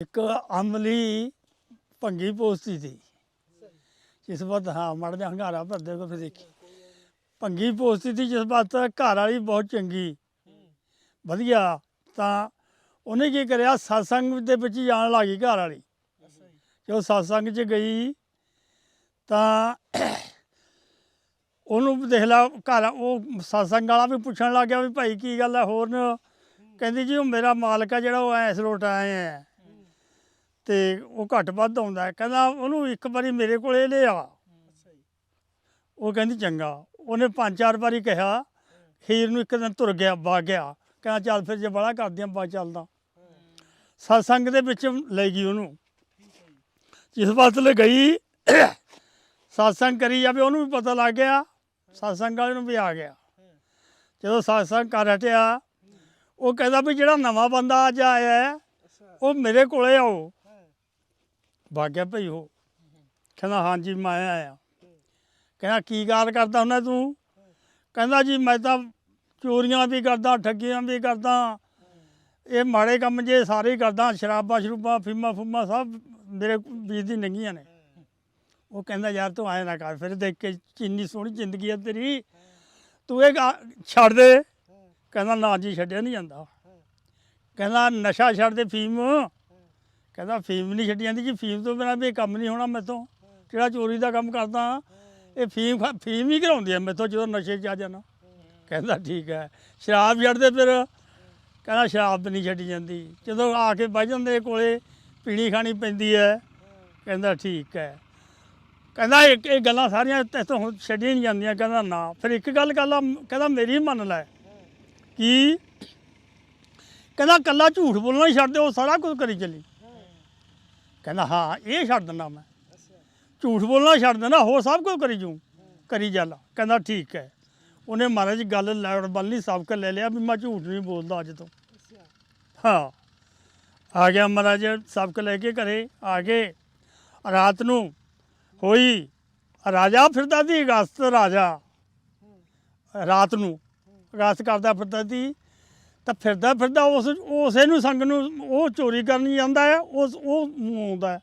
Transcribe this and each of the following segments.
ਇੱਕ ਅਮਲੀ ਭੰਗੀ ਪੋਸਤੀ ਸੀ। ਜਿਸ ਵਕਤ, ਹਾਂ, ਮੜ ਜਾ ਹੰਗਾਰਾ ਭਰਦੇ ਕੋ ਫਿਰ ਦੇਖੀ। ਭੰਗੀ ਪੋਸਤੀ ਸੀ, ਜਿਸ ਵਕਤ ਘਰ ਵਾਲੀ ਬਹੁਤ ਚੰਗੀ। ਵਧੀਆ, ਤਾਂ ਉਹਨੇ ਕੀ ਕਰਿਆ? satsang ਦੇ ਵਿੱਚ ਹੀ ਜਾਣ ਲੱਗੀ ਘਰ ਵਾਲੀ। ਜਦੋਂ satsang 'ਚ ਗਈ, ਤਾਂ ਉਹਨੂੰ ਦੇਖ ਲਾ, ਘਰ ਉਹ satsang ਵਾਲਾ ਵੀ ਪੁੱਛਣ ਲੱਗ ਗਿਆ ਵੀ ਭਾਈ ਕੀ ਗੱਲ ਹੈ ਹੋਰ ਕਹਿੰਦੀ ਜੀ, ਉਹ ਮੇਰਾ ਮਾਲਕ ਆ ਜਿਹੜਾ, ਉਹ ਐਸ ਲੋਟ ਆਏ ਆ। ਤੇ ਉਹ ਘੱਟ ਵੱਧ ਆਉਂਦਾ। ਕਹਿੰਦਾ ਉਹਨੂੰ ਇੱਕ ਵਾਰੀ ਮੇਰੇ ਕੋਲੇ ਲਿਆ ਉਹ ਕਹਿੰਦੀ ਚੰਗਾ। ਉਹਨੇ ਪੰਜ ਚਾਰ ਵਾਰੀ ਕਿਹਾ ਹੀਰ ਨੂੰ ਇੱਕ ਦਿਨ ਤੁਰ ਗਿਆ ਵਗ ਗਿਆ। ਕਹਿੰਦਾ ਚੱਲ ਫਿਰ ਜੇ ਬੜਾ ਕਰਦੀਆਂ ਬਾ ਚੱਲਦਾ। ਸਤਸੰਗ ਦੇ ਵਿੱਚ ਲੈ ਗਈ ਉਹਨੂੰ। ਜਿਸ ਲੈ ਗਈ ਸਤਸੰਗ ਕਰੀ ਜਾਵੇ ਉਹਨੂੰ ਵੀ ਪਤਾ ਲੱਗ ਗਿਆ। ਸਤਸੰਗ ਵਾਲੇ ਨੂੰ ਵੀ ਆ ਗਿਆ। ਜਦੋਂ ਸਤਸੰਗ ਕਰ ਹਟਿਆ ਉਹ ਕਹਿੰਦਾ ਵੀ ਜਿਹੜਾ ਨਵਾਂ ਬੰਦਾ ਅੱਜ ਆਇਆ ਉਹ ਮੇਰੇ ਕੋਲੇ ਆਓ। ਵਾਗਿਆ ਭਈ ਉਹ। ਕਹਿੰਦਾ, ਹਾਂਜੀ, ਮੈਂ ਆਇਆ। ਕਹਿੰਦਾ, ਕੀ ਗੱਲ ਕਰਦਾ ਹੁੰਦਾ ਤੂੰ? ਕਹਿੰਦਾ ਜੀ, ਮੈਂ ਤਾਂ ਚੋਰੀਆਂ ਵੀ ਕਰਦਾ, ਠੱਗੀਆਂ ਵੀ ਕਰਦਾ। ਇਹ ਮਾੜੇ ਕੰਮ ਜੇ ਸਾਰੇ ਕਰਦਾ, ਸ਼ਰਾਬਾਂ, ਸ਼ਰੂਬਾਂ ਫੀਮਾ ਫੁਮਾ ਸਭ ਮੇਰੇ ਬੀਜ ਦੀ ਨੰਗੀਆਂ ਨੇ। ਉਹ ਕਹਿੰਦਾ, ਯਾਰ ਤੂੰ ਆਏ ਨਾ ਕਰ, ਫਿਰ ਦੇਖ ਕੇ ਇੰਨੀ ਸੋਹਣੀ ਜ਼ਿੰਦਗੀ ਹੈ ਤੇਰੀ। ਤੂੰ ਇਹ ਗਾ- ਛੱਡ ਦੇ। ਕਹਿੰਦਾ, ਨਾ ਜੀ, ਛੱਡਿਆ ਨਹੀਂ ਜਾਂਦਾ। ਕਹਿੰਦਾ, ਨਸ਼ਾ ਛੱਡ ਦੇ, ਫੀਮ। ਕਹਿੰਦਾ ਫੀਮ ਨਹੀਂ ਛੱਡੀ ਜਾਂਦੀ ਜੀ, ਫੀਮ ਤੋਂ ਬਿਨਾਂ ਵੀ ਇਹ ਕੰਮ ਨਹੀਂ ਹੋਣਾ ਮੈਥੋਂ। ਜਿਹੜਾ ਚੋਰੀ ਦਾ ਕੰਮ ਕਰਦਾ ਇਹ ਫੀਮ ਖਾ- ਫੀਮ ਹੀ ਕਰਾਉਂਦੀ ਹੈ ਮੈਥੋਂ, ਜਦੋਂ ਨਸ਼ੇ 'ਚ ਆ ਜਾਣਾ। ਕਹਿੰਦਾ ਠੀਕ ਹੈ। ਸ਼ਰਾਬ ਛੱਡ ਫਿਰ। ਕਹਿੰਦਾ ਸ਼ਰਾਬ ਵੀ ਨਹੀਂ ਛੱਡੀ ਜਾਂਦੀ। ਜਦੋਂ ਆ ਕੇ ਬਹਿ ਜਾਂਦੇ ਕੋਲੇ, ਪੀਣੀ ਖਾਣੀ ਪੈਂਦੀ ਹੈ। ਕਹਿੰਦਾ ਠੀਕ ਹੈ। ਕਹਿੰਦਾ ਇਹ ਇਹ ਗੱਲਾਂ ਸਾਰੀਆਂ ਇੱਥੋਂ ਹੁਣ ਛੱਡੀਆਂ ਨਹੀਂ ਜਾਂਦੀਆਂ। ਕਹਿੰਦਾ ਨਾ। ਫਿਰ ਇੱਕ ਗੱਲ ਕਹਿੰਦਾ ਕਹਿੰਦਾ ਮੇਰੀ ਮੰਨ ਲੈ ਕਿ ਕਹਿੰਦਾ ਕੱਲਾ ਝੂਠ ਬੋਲਣਾ ਹੀ ਛੱਡ ਦੇ ਉਹ ਸਾਰਾ ਕੁਝ ਕਰੀ ਚੱਲੀ। ਕਹਿੰਦਾ, ਹਾਂ, ਇਹ ਛੱਡ ਦਿੰਦਾ ਮੈਂ। ਝੂਠ ਬੋਲਣਾ ਛੱਡ ਦਿੰਦਾ, ਹੋਰ ਸਭ ਕੁਝ ਕਰੀ ਜੂ ਕਰੀ ਚੱਲ। ਕਹਿੰਦਾ, ਠੀਕ ਹੈ। ਉਹਨੇ ਮਹਾਰਾਜ, ਗੱਲ ਲੈਣ ਵੱਲ ਨਹੀਂ ਸਬਕ ਲੈ ਲਿਆ ਵੀ ਮੈਂ ਝੂਠ ਨਹੀਂ ਬੋਲਦਾ ਅੱਜ ਤੋਂ। ਹਾਂ। ਆ ਗਿਆ ਮਹਾਰਾਜ, ਸਬਕ ਲੈ ਕੇ ਘਰੇ ਆ ਗਏ। ਰਾਤ ਨੂੰ ਹੋਈ, ਰਾਜਾ ਫਿਰਦਾ ਸੀ ਅਗਸਤ ਰਾਜਾ। ਰਾਤ ਨੂੰ ਅਗਸਤ ਕਰਦਾ ਫਿਰਦਾ ਸੀ ਤਾਂ ਫਿਰਦਾ ਫਿਰਦਾ ਉਸ ਉਸੇ ਨੂੰ ਸੰਗ ਨੂੰ ਉਹ ਚੋਰੀ ਕਰਨ ਜਾਂਦਾ ਹੈ ਉਸ ਉਹ ਆਉਂਦਾ ਹੈ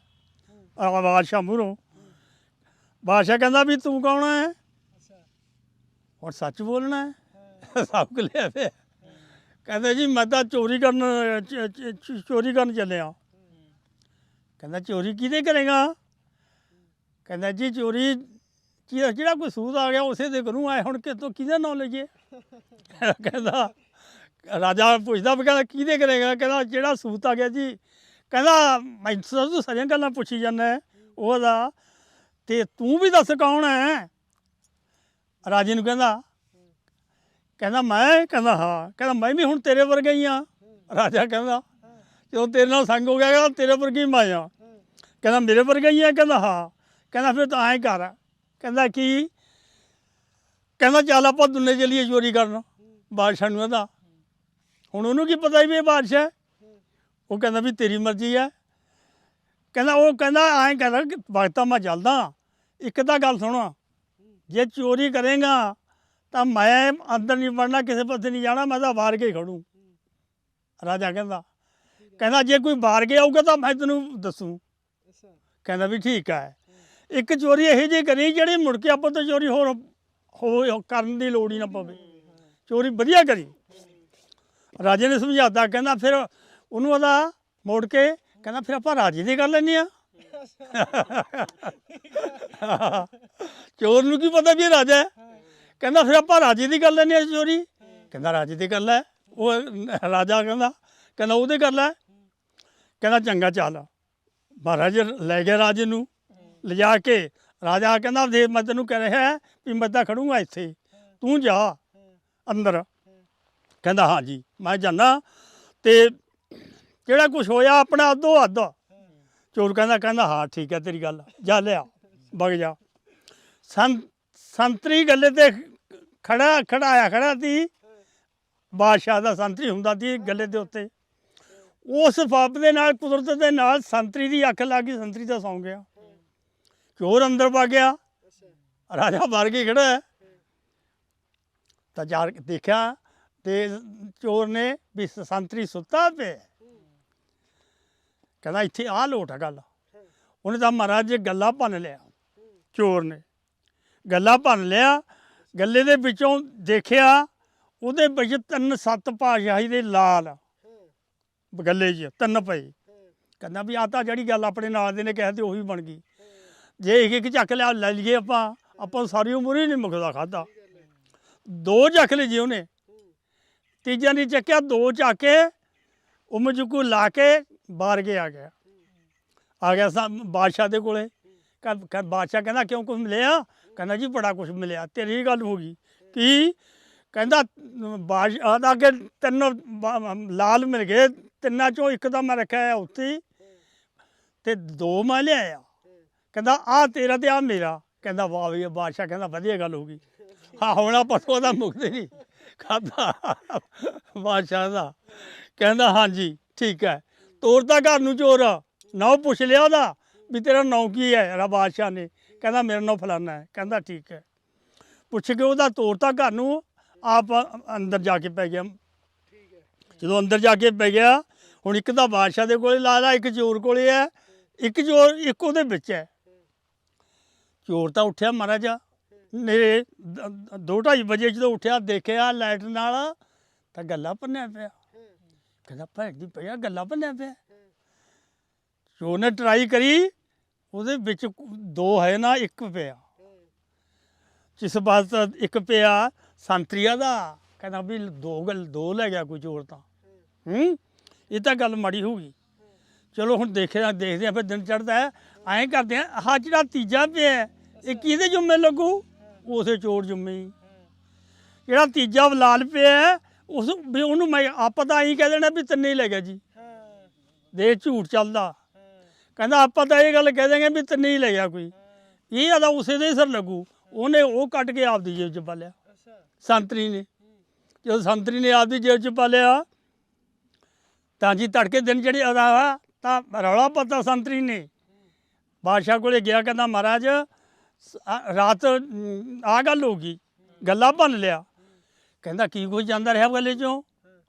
ਆ ਬਾਦਸ਼ਾਹ ਮੂਹਰੋਂ। ਬਾਦਸ਼ਾਹ ਕਹਿੰਦਾ ਵੀ ਤੂੰ ਕੌਣ ਹੈ ਹੁਣ ਸੱਚ ਬੋਲਣਾ ਹੈ। ਸਭ ਕੁ ਲਿਆ ਪਿਆ ਕਹਿੰਦਾ ਜੀ ਮੈਂ ਤਾਂ ਚੋਰੀ ਕਰਨ ਚੋਰੀ ਕਰਨ ਚੱਲਿਆ। ਕਹਿੰਦਾ ਚੋਰੀ ਕਿਹਦੇ ਕਰੇਗਾ? ਕਹਿੰਦਾ ਜੀ ਚੋਰੀ ਜਿਹੜਾ ਜਿਹੜਾ ਕੋਈ ਸੂਦ ਆ ਗਿਆ ਉਸੇ ਦੇ ਕਰੂੰ। ਆਏ ਹੁਣ ਕਿਤੋਂ ਕਿਹਦਾ ਨਾਂ ਲਈਏ ਕਹਿੰਦਾ ਰਾਜਾ ਪੁੱਛਦਾ ਵੀ ਕਹਿੰਦਾ, ਕਿਹਦੇ ਕਰੇਗਾ ਕਹਿੰਦਾ, ਜਿਹੜਾ ਸੂਤ ਆ ਗਿਆ ਜੀ। ਕਹਿੰਦਾ, ਮੈਂ ਤਾਂ ਤੂੰ ਸਾਰੀਆਂ ਗੱਲਾਂ ਪੁੱਛੀ ਜਾਂਦਾ ਉਹਦਾ ਤੇ ਤੂੰ ਵੀ ਦੱਸ ਕੌਣ ਹੈ? ਰਾਜੇ ਨੂੰ ਕਹਿੰਦਾ ਕਹਿੰਦਾ ਮੈਂ? ਕਹਿੰਦਾ, ਹਾਂ। ਕਹਿੰਦਾ, ਮੈਂ ਵੀ ਹੁਣ ਤੇਰੇ ਵਰਗਾ ਹੀ ਆ ਰਾਜਾ ਕਹਿੰਦਾ, ਜਦੋਂ ਤੇਰੇ ਨਾਲ ਸੰਗ ਹੋ ਗਿਆ, ਕਹਿੰਦਾ, ਤੇਰੇ ਵਰਗੀ ਹੀ ਮੈਂ ਆ ਕਹਿੰਦਾ, ਮੇਰੇ ਵਰਗਾ ਹੀ ਆ ਕਹਿੰਦਾ, ਹਾਂ। ਕਹਿੰਦਾ, ਫਿਰ ਤਾਂ ਐਂ ਕਰ। ਕਹਿੰਦਾ, ਕੀ? ਕਹਿੰਦਾ, ਚੱਲ ਆਪਾਂ ਦੁਨੇ ਚਲੀਏ ਚੋਰੀ ਕਰਨ, ਬਾਦਸ਼ਾਹ ਨੂੰ ਕਹਿੰਦਾ ਹੁਣ ਉਹਨੂੰ ਕੀ ਪਤਾ ਵੀ ਇਹ ਬਾਦਸ਼ਾਹ? ਉਹ ਕਹਿੰਦਾ ਵੀ ਤੇਰੀ ਮਰਜ਼ੀ ਹੈ। ਕਹਿੰਦਾ ਉਹ ਕਹਿੰਦਾ ਐਂ ਕਹਿੰਦਾ ਕਿ ਵਕਤਾਂ ਮੈਂ ਚੱਲਦਾ। ਇੱਕ ਤਾਂ ਗੱਲ ਸੁਣੋ ਜੇ ਚੋਰੀ ਕਰੇਗਾ ਤਾਂ ਮੈਂ ਅੰਦਰ ਨਹੀਂ ਵੜਨਾ ਕਿਸੇ ਪਾਸੇ ਨਹੀਂ ਜਾਣਾ ਮੈਂ ਤਾਂ ਬਾਹਰ ਕੇ ਖੜੂ। ਰਾਜਾ ਕਹਿੰਦਾ ਕਹਿੰਦਾ ਜੇ ਕੋਈ ਬਾਹਰ ਕੇ ਆਊਗਾ ਤਾਂ ਮੈਂ ਤੈਨੂੰ ਦੱਸੂ। ਕਹਿੰਦਾ ਵੀ ਠੀਕ ਹੈ। ਇੱਕ ਚੋਰੀ ਇਹੋ ਜਿਹੀ ਕਰੀ ਜਿਹੜੀ ਮੁੜ ਕੇ ਆਪਾਂ ਤੋਂ ਚੋਰੀ ਹੋਰ ਹੋ ਕਰਨ ਦੀ ਲੋੜ ਹੀ ਨਾ ਪਵੇ। ਚੋਰੀ ਵਧੀਆ ਕਰੀ। ਰਾਜੇ ਨੇ ਸਮਝਾਤਾ, ਕਹਿੰਦਾ ਫਿਰ ਉਹਨੂੰ ਉਹਦਾ ਮੋੜ ਕੇ ਕਹਿੰਦਾ ਫਿਰ ਆਪਾਂ ਰਾਜੇ ਦੀ ਕਰ ਲੈਂਦੇ ਆ ਚੋਰ ਨੂੰ ਕੀ ਪਤਾ ਵੀ ਇਹ ਰਾਜਾ ਹੈ? ਕਹਿੰਦਾ ਫਿਰ ਆਪਾਂ ਰਾਜੇ ਦੀ ਕਰ ਲੈਂਦੇ ਆ ਚੋਰੀ। ਕਹਿੰਦਾ ਰਾਜੇ ਦੀ ਕਰ ਲੈ। ਉਹ ਰਾਜਾ ਕਹਿੰਦਾ ਕਹਿੰਦਾ ਉਹਦੇ ਕਰ ਲੈ। ਕਹਿੰਦਾ ਚੰਗਾ ਚੱਲ। ਮਹਾਰਾਜ ਲੈ ਗਿਆ ਰਾਜੇ ਨੂੰ। ਲਿਜਾ ਕੇ ਰਾਜਾ ਕਹਿੰਦਾ ਦੇ ਮੈਂ ਤੈਨੂੰ ਕਹਿ ਰਿਹਾ ਵੀ ਮੈਂ ਤਾਂ ਖੜੂੰਗਾ ਇੱਥੇ। ਤੂੰ ਜਾ ਅੰਦਰ। ਕਹਿੰਦਾ, ਹਾਂਜੀ। ਮੈਂ ਜਾਣਾ ਤੇ ਜਿਹੜਾ ਕੁਝ ਹੋਇਆ ਆਪਣਾ ਅੱਧੋ ਅੱਧ। ਚੋਰ ਕਹਿੰਦਾ ਕਹਿੰਦਾ, ਹਾਂ, ਠੀਕ ਹੈ, ਤੇਰੀ ਗੱਲ ਜਾ, ਲਿਆ, ਵਗ ਜਾ। ਸੰ ਸੰਤਰੀ ਗੱਲੇ ਤੇ ਖੜਾ, ਖੜਾਇਆ, ਖੜਾ ਸੀ। ਬਾਦਸ਼ਾਹ ਦਾ ਸੰਤਰੀ ਹੁੰਦਾ ਸੀ ਗੱਲੇ ਦੇ ਉੱਤੇ। ਉਸ ਫੱਬ ਦੇ ਨਾਲ, ਕੁਦਰਤ ਦੇ ਨਾਲ ਸੰਤਰੀ ਦੀ ਅੱਖ ਲੱਗ ਗਈ, ਸੰਤਰੀ ਤਾਂ ਸੌਂ ਗਿਆ। ਚੋਰ ਅੰਦਰ ਵਗ ਗਿਆ। ਰਾਜਾ ਬਾਹਰ ਕੇ ਖੜਾ ਤਾਂ ਜਾ ਦੇਖਿਆ ਤੇ ਚੋਰ ਨੇ ਵੀ ਸੰਤਰੀ ਸੁੱਤਾ ਪਿਆ। ਕਹਿੰਦਾ ਇੱਥੇ ਆਹ ਲੋਟ ਆ ਗੱਲ। ਉਹਨੇ ਤਾਂ ਮਹਾਰਾਜ ਗੱਲਾਂ ਭੰਨ ਲਿਆ, ਚੋਰ ਨੇ। ਗੱਲਾ ਭੰਨ ਲਿਆ, ਗੱਲੇ ਦੇ ਵਿੱਚੋਂ ਦੇਖਿਆ, ਉਹਦੇ ਵਿੱਚ ਤਿੰਨ ਸੱਤ ਪਾਸ਼ਾਹੀ ਦੇ ਲਾਲ ਗੱਲੇ 'ਚ ਤਿੰਨ ਪਏ। ਕਹਿੰਦਾ ਵੀ ਆ ਤਾਂ ਜਿਹੜੀ ਗੱਲ ਆਪਣੇ ਨਾਲ ਦੇ ਨੇ ਕਹਿ ਤੇ ਉਹੀ ਬਣ ਗਈ। ਜੇ ਇੱਕ ਇੱਕ ਚੱਕ ਲਿਆ, ਲੈ ਲਈਏ ਆਪਾਂ ਆਪਾਂ ਸਾਰੀ ਉਮਰ ਹੀ ਨਹੀਂ ਮੁੱਕਦਾ ਖਾਦਾ ਦੋ ਚੱਕ ਲਏ ਜੀ ਉਹਨੇ। ਤੀਜਾ ਨਹੀਂ ਚੱਕਿਆ ਦੋ ਚੱਕ ਕੇ ਉਹ ਮਜੂਕੂ ਲਾ ਕੇ ਬਾਹਰ ਕੇ ਆ ਗਿਆ। ਆ ਗਿਆ ਸਾ ਬਾਦਸ਼ਾਹ ਦੇ ਕੋਲੇ। ਕਹ ਕਹ ਬਾਦਸ਼ਾਹ ਕਹਿੰਦਾ ਕਿਉਂ ਕੁਝ ਮਿਲਿਆ? ਕਹਿੰਦਾ ਜੀ ਬੜਾ ਕੁਝ ਮਿਲਿਆ। ਤੇਰੀ ਗੱਲ ਹੋ ਗਈ। ਕੀ? ਕਹਿੰਦਾ ਬਾਦਸ਼ਾਹ ਦਾ ਅੱਗੇ ਤਿੰਨ ਲਾਲ ਮਿਲ ਗਏ। ਤਿੰਨਾਂ ਚੋਂ ਇੱਕ ਤਾਂ ਮੈਂ ਰੱਖਿਆ ਹੈ ਉੱਥੇ ਹੀ, ਤੇ ਦੋ ਮੈਂ ਲਿਆਇਆ। ਕਹਿੰਦਾ ਆ ਤੇਰਾ ਤੇ ਆ ਮੇਰਾ। ਕਹਿੰਦਾ ਵਾਹ ਵੀ ਬਾਦਸ਼ਾਹ ਕਹਿੰਦਾ ਵਧੀਆ ਗੱਲ ਹੋ ਗਈ। ਹਾਂ ਹੁਣ ਆਪਾਂ ਤੋਂ ਉਹਦਾ ਮੁਕਦੇ ਨਹੀਂ ਖਾਦਾ ਬਾਦਸ਼ਾਹ ਦਾ ਕਹਿੰਦਾ, ਹਾਂਜੀ, ਠੀਕ ਹੈ। ਤੋਰਤਾ ਘਰ ਨੂੰ ਚੋਰ। ਨਾਉ ਪੁੱਛ ਲਿਆ ਉਹਦਾ ਵੀ ਤੇਰਾ ਨਾਂ ਕੀ ਹੈ? ਰਾ ਬਾਦਸ਼ਾਹ ਨੇ। ਕਹਿੰਦਾ, ਮੇਰਾ ਨਾਂ ਫਲਾਨਾ ਹੈ। ਕਹਿੰਦਾ, ਠੀਕ ਹੈ। ਪੁੱਛ ਕੇ ਉਹਦਾ ਤੋਰਤਾ ਘਰ ਨੂੰ, ਆਪ ਅੰਦਰ ਜਾ ਕੇ ਪੈ ਗਿਆ। ਜਦੋਂ ਅੰਦਰ ਜਾ ਕੇ ਪੈ ਗਿਆ, ਹੁਣ ਇੱਕ ਤਾਂ ਬਾਦਸ਼ਾਹ ਦੇ ਕੋਲੇ ਲਾਲਾ ਇੱਕ ਚੋਰ ਕੋਲੇ ਹੈ। ਇੱਕ ਚੋਰ ਇੱਕ ਉਹਦੇ ਵਿੱਚ ਹੈ। ਚੋਰ ਤਾਂ ਉੱਠਿਆ, ਮਹਾਰਾਜਾ ਨੇ 2:30 ਵਜੇ ਜਦੋਂ ਉੱਠਿਆ ਦੇਖਿਆ ਲਾਈਟ ਨਾਲ ਤਾਂ ਗੱਲਾਂ ਭੰਨਿਆ ਪਿਆ। ਕਹਿੰਦਾ ਭੈਣ ਦੀ ਪਿਆ ਗੱਲਾਂ ਭੰਨਿਆ ਪਿਆ। ਚੋਰ ਨੇ ਟਰਾਈ ਕਰੀ ਉਹਦੇ ਵਿੱਚ ਦੋ ਹੈ ਨਾ ਇੱਕ ਪਿਆ। ਜਿਸ ਬਾਤ ਇੱਕ ਪਿਆ ਸੰਤਰੀਆ ਦਾ। ਕਹਿੰਦਾ ਵੀ ਦੋ ਗੱਲ ਦੋ ਲੈ ਗਿਆ ਕੋਈ ਚੋਰ ਤਾਂ। ਹੂੰ ਇਹ ਤਾਂ ਗੱਲ ਮਾੜੀ ਹੋ ਗਈ। ਚਲੋ ਹੁਣ ਦੇਖਿਆ ਦੇਖਦੇ ਆ ਫਿਰ ਦਿਨ ਚੜਦਾ ਐਂ ਕਰਦੇ ਆ ਆਹ ਜਿਹੜਾ ਤੀਜਾ ਪਿਆ ਇਹ ਕਿਹਦੇ ਜੁੰਮੇ ਲੱਗੂ? ਉਸੇ ਚੋਰ ਜੁੰਮੇ ਜਿਹੜਾ ਤੀਜਾ ਲਾਲ ਪਿਆ ਉਸ ਵੀ ਉਹਨੂੰ ਮੈਂ ਆਪਾਂ ਤਾਂ ਐਂ ਕਹਿ ਦੇਣਾ ਵੀ ਤਿੰਨੇ ਹੀ ਲੈ ਗਿਆ ਜੀ। ਦੇ ਝੂਠ ਚੱਲਦਾ। ਕਹਿੰਦਾ ਆਪਾਂ ਤਾਂ ਇਹ ਗੱਲ ਕਹਿ ਦੇਂਗੇ ਵੀ ਤਿੰਨੇ ਹੀ ਲੈ ਗਿਆ ਕੋਈ। ਇਹ ਆਦਾ ਉਸੇ ਦੇ ਸਿਰ ਲੱਗੂ। ਉਹਨੇ ਉਹ ਕੱਟ ਕੇ ਆਪਦੀ ਜੇਬ 'ਚ ਪਾ ਲਿਆ। ਸੰਤਰੀ ਨੇ। ਜਦੋਂ ਸੰਤਰੀ ਨੇ ਆਪਦੀ ਜੇਬ 'ਚ ਪਾ ਲਿਆ ਤਾਂ ਜੀ ਤੜਕੇ ਦਿਨ ਜਿਹੜੀ ਅਦਾ ਤਾਂ ਰੌਲਾ ਪਤਾ ਸੰਤਰੀ ਨੇ। ਬਾਦਸ਼ਾਹ ਕੋਲੇ ਗਿਆ ਕਹਿੰਦਾ ਮਹਾਰਾਜ ਰਾਤ ਆ ਗੱਲ ਹੋ ਗਈ। ਗੱਲਾਂ ਭੰਨ ਲਿਆ। ਕਹਿੰਦਾ ਕੀ ਕੁਝ ਜਾਂਦਾ ਰਿਹਾ ਗੱਲੇ ਚੋਂ?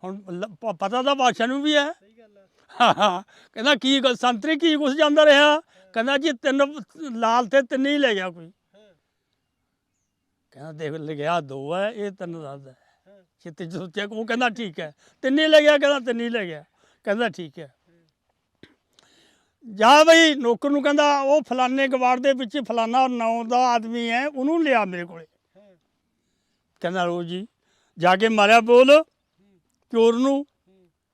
ਹੁਣ ਲ- ਪਤਾ ਤਾਂ ਬਾਦਸ਼ਾਹ ਨੂੰ ਵੀ ਹੈ। ਹਾਂ, ਹਾਂ। ਕਹਿੰਦਾ ਕੀ ਗੱਲ ਸੰਤਰੀ ਕੀ ਕੁਝ ਜਾਂਦਾ ਰਿਹਾ? ਕਹਿੰਦਾ ਜੀ ਤਿੰਨ ਲਾਲ ਤੇ ਤਿੰਨ ਹੀ ਲੈ ਗਿਆ ਕੋਈ। ਕਹਿੰਦਾ ਦੇਖ ਲਿਖਿਆ ਦੋ ਹੈ ਇਹ ਤਿੰਨ ਦੱਸਦਾ ਹੈ। ਚਿੱਤੇ ਚ ਸੋਚਿਆ ਉਹ ਕਹਿੰਦਾ ਠੀਕ ਹੈ। ਤਿੰਨ ਹੀ ਲੈ ਗਿਆ ਕਹਿੰਦਾ ਤਿੰਨ ਹੀ ਲੈ ਗਿਆ। ਕਹਿੰਦਾ ਠੀਕ ਹੈ। ਜਾ ਬਈ ਨੌਕਰ ਨੂੰ ਕਹਿੰਦਾ ਉਹ ਫਲਾਣੇ ਗਵਾੜ ਦੇ ਵਿੱਚ ਫਲਾਣਾ ਨਾਂ ਦਾ ਆਦਮੀ ਹੈ ਉਹਨੂੰ ਲਿਆ ਮੇਰੇ ਕੋਲੇ। ਕਹਿੰਦਾ ਰੋ ਜੀ ਜਾ ਕੇ ਮਾਰਿਆ ਬੋਲ ਚੋਰ ਨੂੰ।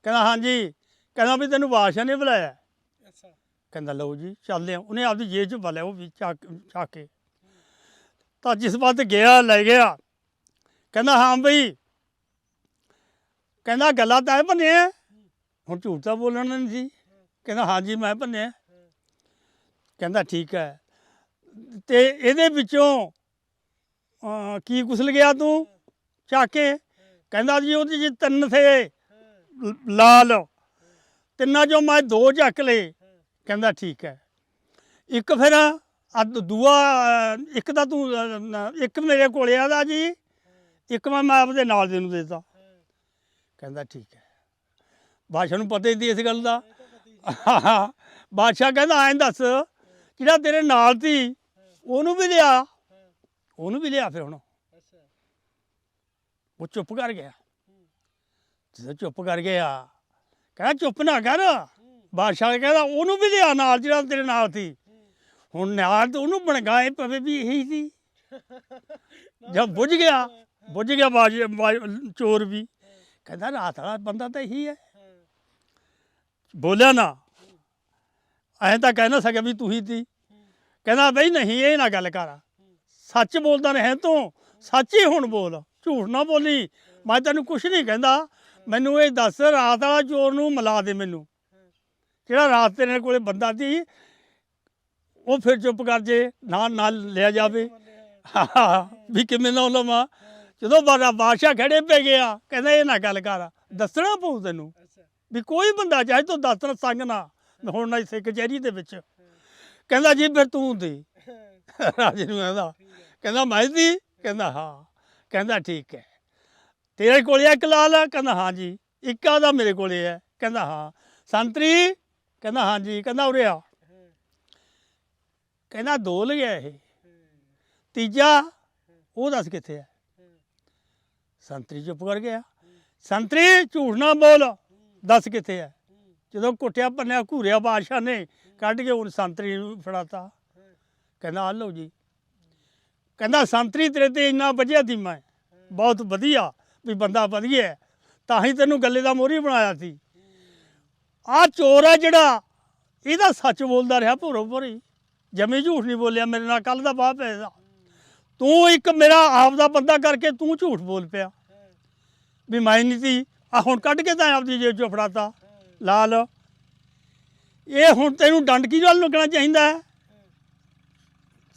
ਕਹਿੰਦਾ ਹਾਂਜੀ। ਕਹਿੰਦਾ ਵੀ ਤੈਨੂੰ ਬਾਦਸ਼ਾਹ ਨੇ ਬੁਲਾਇਆ। ਕਹਿੰਦਾ ਲਓ ਜੀ ਚੱਲਦੇ ਆ ਉਹਨੇ ਆਪਦੀ ਜੇਬ 'ਚ ਪਾ ਲਿਆ ਉਹ ਵੀ ਚੱਕ ਚੱਕ ਕੇ। ਤਾਂ ਜਿਸ ਬਾਤ ਗਿਆ ਲੈ ਗਿਆ। ਕਹਿੰਦਾ ਹਾਂ ਬਈ। ਕਹਿੰਦਾ ਗੱਲਾਂ ਤਾਂ ਭੰਨਿਆ ਹੁਣ ਝੂਠ ਤਾਂ ਬੋਲਣਾ ਨਹੀਂ ਸੀ। ਕਹਿੰਦਾ ਹਾਂਜੀ ਮੈਂ ਭੰਨਿਆ ਕਹਿੰਦਾ ਠੀਕ ਹੈ। ਤੇ ਇਹਦੇ ਵਿੱਚੋਂ ਕੀ ਕੁਸਲ ਗਿਆ ਤੂੰ? ਚੱਕ? ਕੇ ਕਹਿੰਦਾ ਜੀ ਉਹਦੇ ਚ ਤਿੰਨ ਥੇ। ਲਾਲ। ਤਿੰਨਾਂ ਚੋਂ ਮੈਂ ਦੋ ਚੱਕ ਲਏ। ਕਹਿੰਦਾ ਠੀਕ ਹੈ। ਇੱਕ ਫਿਰ ਆ ਦੂਆ ਇੱਕ ਤਾਂ ਤੂੰ ਇੱਕ ਮੇਰੇ ਕੋਲੇ ਆਦਾ ਜੀ। ਇੱਕ ਮੈਂ ਮੈਂ ਆਪਦੇ ਨਾਲ ਦੇ ਨੂੰ ਦੇਤਾ ਕਹਿੰਦਾ ਠੀਕ ਹੈ। ਬਾਦਸ਼ਾਹ ਨੂੰ ਪਤਾ ਹੀ ਸੀ ਇਸ ਗੱਲ ਦਾ। ਬਾਦਸ਼ਾਹ ਕਹਿੰਦਾ, ਐਂ ਦੱਸ, ਜਿਹੜਾ ਤੇਰੇ ਨਾਲ ਸੀ ਉਹਨੂੰ ਵੀ ਲਿਆ? ਉਹਨੂੰ ਵੀ ਲਿਆ ਫਿਰ ਹੁਣ? ਉਹ ਚੁੱਪ ਕਰ ਗਿਆ। ਜਦੋਂ ਚੁੱਪ ਕਰ ਗਿਆ, ਕਹਿੰਦਾ, ਚੁੱਪ ਨਾ ਕਰ। ਬਾਦਸ਼ਾਹ ਕਹਿੰਦਾ, ਉਹਨੂੰ ਵੀ ਲਿਆ ਨਾਲ, ਜਿਹੜਾ ਤੇਰੇ ਨਾਲ ਸੀ ਹੁਣ ਨਾਲ ਤਾਂ ਉਹਨੂੰ ਬਣਗਾਏ ਪਵੇ ਵੀ ਇਹੀ ਸੀ। ਜਦ ਬੁੱਝ ਗਿਆ ਬੁੱਝ ਗਿਆ ਬਾਜ, ਬਾਜ- ਚੋਰ ਵੀ। ਕਹਿੰਦਾ, ਰਾਤ ਵਾਲਾ ਬੰਦਾ ਤਾਂ ਇਹੀ ਹੈ। ਬੋਲਿਆ ਨਾ। ਐਂ ਤਾਂ ਕਹਿ ਨਾ ਸਕਿਆ ਵੀ ਤੂੰ ਹੀ ਤੀ। ਕਹਿੰਦਾ ਬਈ ਨਹੀਂ, ਇਹ ਨਾ ਗੱਲ ਕਰ। ਸੱਚ ਬੋਲਦਾ ਰਹੇ ਤੂੰ। ਸੱਚ ਹੀ ਹੁਣ ਬੋਲ। ਝੂਠ ਨਾ ਬੋਲੀ। ਮੈਂ ਤੈਨੂੰ ਕੁਝ ਨਹੀਂ ਕਹਿੰਦਾ। ਮੈਨੂੰ ਇਹ ਦੱਸ, ਰਾਤ ਵਾਲਾ ਚੋਰ ਨੂੰ ਮਿਲਾ ਦੇ ਮੈਨੂੰ। ਜਿਹੜਾ ਰਾਤ ਤੇਰੇ ਕੋਲੇ ਬੰਦਾ ਸੀ ਉਹ ਫਿਰ ਚੁੱਪ ਕਰ ਜੇ, ਨਾਲ ਨਾਲ ਲਿਆ ਜਾਵੇ। ਵੀ ਕਿਵੇਂ ਨਾ ਲਵਾਂ। ਜਦੋਂ ਬਾਰਾ ਬਾਦਸ਼ਾਹ ਖੜੇ ਪੈ ਗਿਆ, ਕਹਿੰਦਾ ਇਹ ਨਾ ਗੱਲ ਕਰ। ਦੱਸਣਾ ਪਊ ਤੈਨੂੰ। ਵੀ ਕੋਈ ਬੰਦਾ ਚਾਹੇ ਤੂੰ ਦੱਸਣਾ ਸੰਗ ਨਾ, ਮੈਂ ਹੁਣ ਨਾ ਇਸੇ ਕਚਹਿਰੀ ਦੇ ਵਿੱਚ। ਕਹਿੰਦਾ ਜੀ ਫਿਰ ਤੂੰ ਦੇ ਰਾਜੇ ਨੂੰ ਕਹਿੰਦਾ ਕਹਿੰਦਾ ਮੈਂ ਦੀ? ਕਹਿੰਦਾ ਹਾਂ। ਕਹਿੰਦਾ ਠੀਕ ਹੈ। ਤੇਰੇ ਕੋਲੇ ਇੱਕ ਲਾਲ ਹੈ ਕਹਿੰਦਾ ਹਾਂ ਜੀ। ਇੱਕ ਆਦਾ ਮੇਰੇ ਕੋਲੇ ਹੈ। ਕਹਿੰਦਾ ਹਾਂ। ਸੰਤਰੀ? ਕਹਿੰਦਾ ਹਾਂਜੀ ਕਹਿੰਦਾ ਉਰੇ ਆ। ਕਹਿੰਦਾ ਦੋ ਲਿਆ ਇਹ। ਤੀਜਾ? ਉਹ ਦੱਸ ਕਿੱਥੇ ਹੈ? ਸੰਤਰੀ ਚੁੱਪ ਕਰ ਗਿਆ। ਸੰਤਰੀ, ਝੂਠ ਨਾ ਬੋਲ। ਦੱਸ ਕਿੱਥੇ ਹੈ? ਜਦੋਂ ਕੁੱਟਿਆ ਪੰਨਿਆ ਘੂਰਿਆ, ਬਾਦਸ਼ਾਹ ਨੇ ਕੱਢ ਕੇ ਹੁਣ ਸੰਤਰੀ ਨੂੰ ਫੜਾਤਾ। ਕਹਿੰਦਾ ਆ ਲਓ ਜੀ। ਕਹਿੰਦਾ, ਸੰਤਰੀ ਤੇਰੇ ਤੇ ਇੰਨਾ ਵਧੀਆ ਸੀ ਹੈ। ਬਹੁਤ ਵਧੀਆ ਵੀ ਬੰਦਾ ਵਧੀਆ ਤਾਂ ਹੀ ਤੈਨੂੰ ਗੱਲੇ ਦਾ ਮੋਰੀ ਬਣਾਇਆ ਸੀ। ਆ ਚੋਰ ਹੈ ਜਿਹੜਾ, ਇਹਦਾ ਸੱਚ ਬੋਲਦਾ ਰਿਹਾ ਭੋਰੋ ਭੋਰੀ। ਜਮੀ ਝੂਠ ਨਹੀਂ ਬੋਲਿਆ, ਮੇਰੇ ਨਾਲ ਕੱਲ ਦਾ ਬਾਪ ਹੈ ਇਹਦਾ। ਤੂੰ ਇੱਕ ਮੇਰਾ ਆਪ ਦਾ ਬੰਦਾ ਕਰਕੇ ਤੂੰ ਝੂਠ ਬੋਲ ਪਿਆ। ਵੀ ਮੈਂ ਨਹੀਂ ਸੀ ਆ ਹੁਣ ਕੱਢ ਕੇ ਤਾਂ ਆਪਦੀ ਜੇਬ ਚੋਂ ਫੜਾਤਾ। ਲਾਲ। ਇਹ ਹੁਣ ਤੈਨੂੰ ਡੰਡ ਕੀ ਗੱਲ ਲੱਗਣਾ ਚਾਹੀਦਾ? ਹੈ